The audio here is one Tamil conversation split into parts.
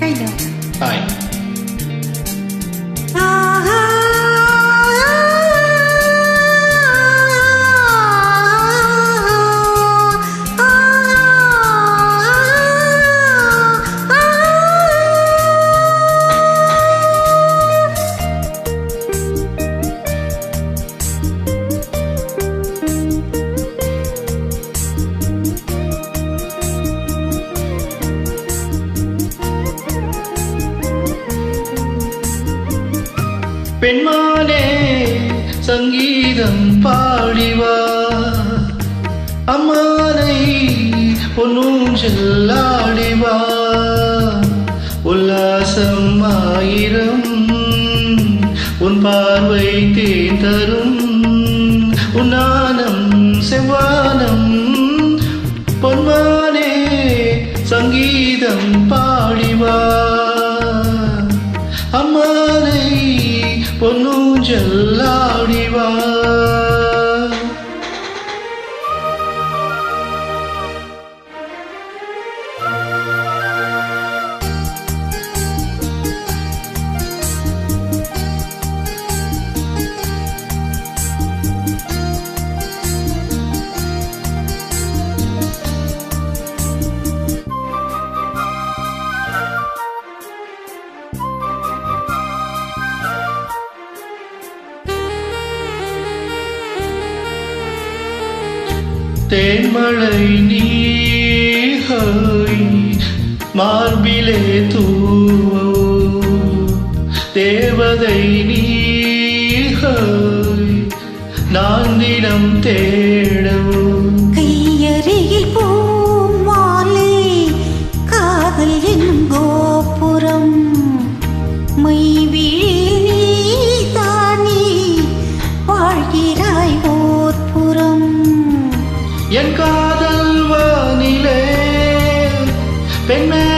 再见。பெண்மானே சங்கீதம் பாடிவா. அம்மானை பொன்னூஞ்சல் ஆடிவா. உல்லாசம் ஆயிரம் உன் பார்வை தேன் தரும் உன்னா പൊന്നു ജല്ലാടിവാ தேன்மழை நீஹாய் மார்பிலே தூவோ தேவதை நீஹாய் நான் தினம் தேடவோ கையறையில் போம் மாலே காதல் என்னும் கோபுரம் மை வீழ் Big man.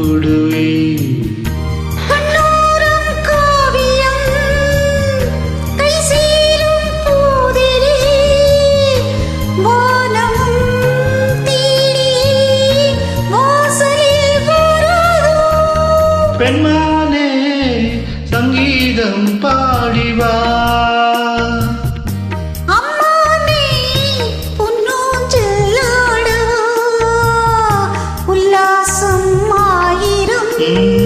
பெண்மானே சங்கீதம் பாடிவா. உல்லாசம் ஆயிரம்.